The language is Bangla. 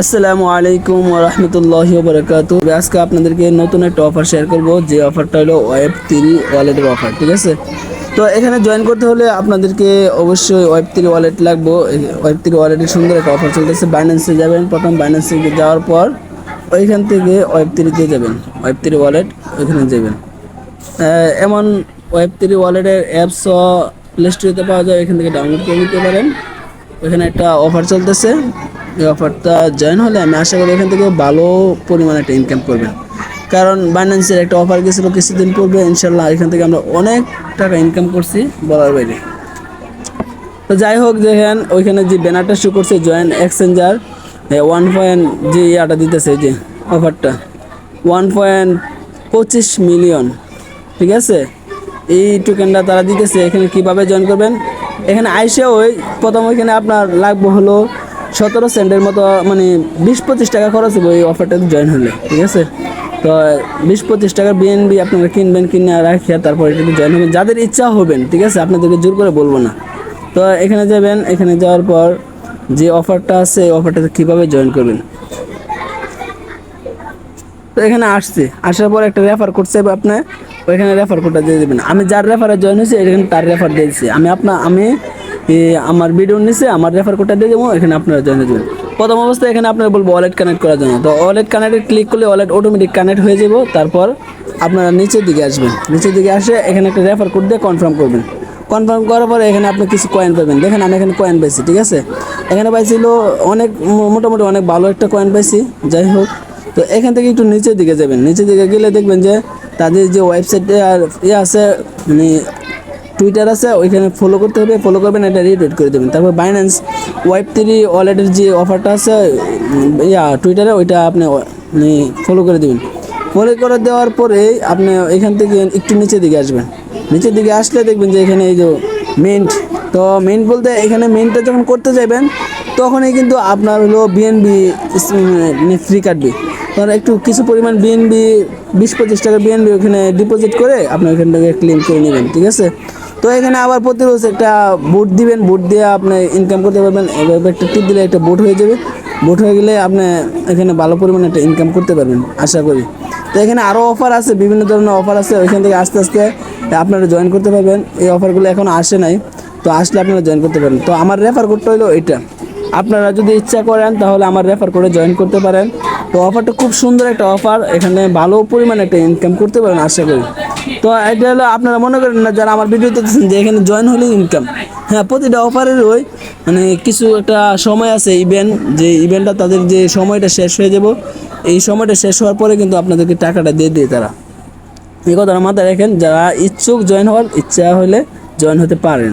আসসালামু আলাইকুম রহমতুল্লাহ বরকাত আজকে আপনাদেরকে নতুন একটা অফার শেয়ার করব। যে অফারটা হলো ওয়েব থ্রি ওয়ালেটের অফার ঠিক আছে? তো এখানে জয়েন করতে হলে আপনাদেরকে অবশ্যই ওয়েব থ্রি ওয়ালেট লাগবে। ওয়েব থ্রি ওয়ালেটের সুন্দর একটা অফার চলতেছে। বাইন্যান্সে যাবেন, প্রথম বাইন্যান্সে যাওয়ার পর ওইখান থেকে ওয়েব থ্রিতে যাবেন। ওয়েব থ্রি ওয়ালেট ওইখানে যাবেন। এমন ওয়েব থ্রি ওয়ালেটের অ্যাপস প্লে স্টোরিতে পাওয়া যায়। এখান থেকে ডাউনলোড করে নিতে পারেন। ওখানে একটা অফার চলতেছে। এই অফারটা জয়েন হলে আমি আশা করি এখান থেকে ভালো পরিমাণে একটা ইনকাম করবেন। কারণ বাইন্যান্সের একটা অফার গেছিল কিছুদিন পূর্বে ইনশাল্লাহ এখান থেকে আমরা অনেক টাকা ইনকাম করছি বলার বাইরে। তো যাই হোক, দেখেন, ওইখানে যে ব্যানারটা শো করছে জয়েন্ট এক্সচেঞ্জার ওয়ান পয়েন্ট যে ইয়াটা দিতেছে, যে অফারটা ওয়ান পয়েন্ট পঁচিশ মিলিয়ন ঠিক আছে? এই টোকেনটা তারা দিতেছে, এখানে কীভাবে জয়েন করবেন? এখানে আইসে ওই, প্রথম ওইখানে আপনার লাগবে হলো সতেরো সেন্টের মতো মানে বিশ পঁচিশ টাকা খরচ হবে ওই অফারটাতে জয়েন হলে, ঠিক আছে? তো বিশ পঁচিশ টাকার বিএনবি আপনারা কিনবেন, কিনে রাখিয়া তারপর এটাতে জয়েন হবেন। যাদের ইচ্ছা হবেন, ঠিক আছে? আপনাদেরকে জোর করে বলব না। তো এখানে যাবেন, এখানে যাওয়ার পর যে অফারটা আছে, এই অফারটাতে কীভাবে জয়েন করবেন? তো এখানে আসছে। আসার পর একটা রেফার করছে আপনার, ওইখানে রেফার কোডটা দিয়ে দেবেন। আমি যার রেফারে জয়েন হয়েছি, এখানে তার রেফার দিয়ে দিচ্ছি আমি আপনার আমি আমার ভিডিও নিচে আমার রেফার কোডটা দিয়ে দেবো, এখানে আপনারা জয়েন যাবেন। প্রথম অবস্থায় এখানে আপনার বলব ওয়ালেট কানেক্ট করার জন্য। তো ওয়ালেট কানেক্টে ক্লিক করলে ওয়ালেট অটোমেটিক কানেক্ট হয়ে যাব। তারপর আপনারা নিচের দিকে আসবেন। নিচের দিকে আসে, এখানে একটা রেফার কোড দিয়ে কনফার্ম করবেন। কনফার্ম করার পরে এখানে আপনি কিছু কয়েন পাবেন। দেখেন আমি এখানে কয়েন পাইছি, ঠিক আছে? এখানে পাইছিল অনেক মোটামুটি অনেক ভালো একটা কয়েন পাইছি, যাই হোক। তো এখান থেকে একটু নিচের দিকে যাবেন। নিচের দিকে গেলে দেখবেন যে তাদের যে ওয়েবসাইটে আর ইয়ে আছে মানে টুইটার আছে, ওইখানে ফলো করতে হবে ফলো করবেন, এটা রিটুইট করে দেবেন। তারপর বাইন্যান্স ওয়েব থ্রি ওয়ালেটের যে অফারটা আছে ইয়া টুইটারে ওইটা আপনি ফলো করে দেবেন। ফলো করে দেওয়ার পরে আপনি এখান থেকে একটু নিচের দিকে আসবেন। নিচের দিকে আসলে দেখবেন যে এখানে এই যে মেন্ট তো মেন্ট বলতে এখানে মেন্টটা যখন করতে যাবেন, তখনই কিন্তু আপনার হলো বিএনবি ফ্রি কাটবে তখন একটু কিছু পরিমাণ বিএনবি বিশ পঁচিশ টাকা বিএনবি ওখানে ডিপোজিট করে আপনি ওখান থেকে ক্লেম করে নেবেন, ঠিক আছে? তো এখানে আবার প্রতি রোজ একটা বুট দিবেন বুট দিয়ে আপনি ইনকাম করতে পারবেন। একটা টিপ দিলে একটা বুট হয়ে যাবে। বুট হয়ে গেলে আপনি এখানে ভালো পরিমাণে একটা ইনকাম করতে পারবেন, আশা করি। তো এখানে আরও অফার আছে, বিভিন্ন ধরনের অফার আছে। ওইখান থেকে আস্তে আস্তে আপনারা জয়েন করতে পারবেন। এই অফারগুলো এখন আসে নাই। তো আসলে আপনারা জয়েন করতে পারেন। তো আমার রেফার কোডটা হলো এটা। আপনারা যদি ইচ্ছা করেন, তাহলে আমার রেফার করে জয়েন করতে পারেন। তো অফারটা খুব সুন্দর একটা অফার এখানে ভালো পরিমাণে একটা ইনকাম করতে পারেন, আশা করি। তো এটা হলো আপনারা মনে করেন না, যারা আমার ভিডিওতে দেখছেন যে এখানে জয়েন হলেই ইনকাম হ্যাঁ প্রতিটা অফারের ওই মানে কিছু একটা সময় আছে ইভেন্ট যে ইভেন্টটা তাদের যে সময়টা শেষ হয়ে যাব, এই সময়টা শেষ হওয়ার পরে কিন্তু আপনাদেরকে টাকাটা দিয়ে দিয়ে তারা। এই কথাটা মাথায় রাখেন, যারা ইচ্ছুক জয়েন হওয়ার, ইচ্ছা হলে জয়েন হতে পারেন।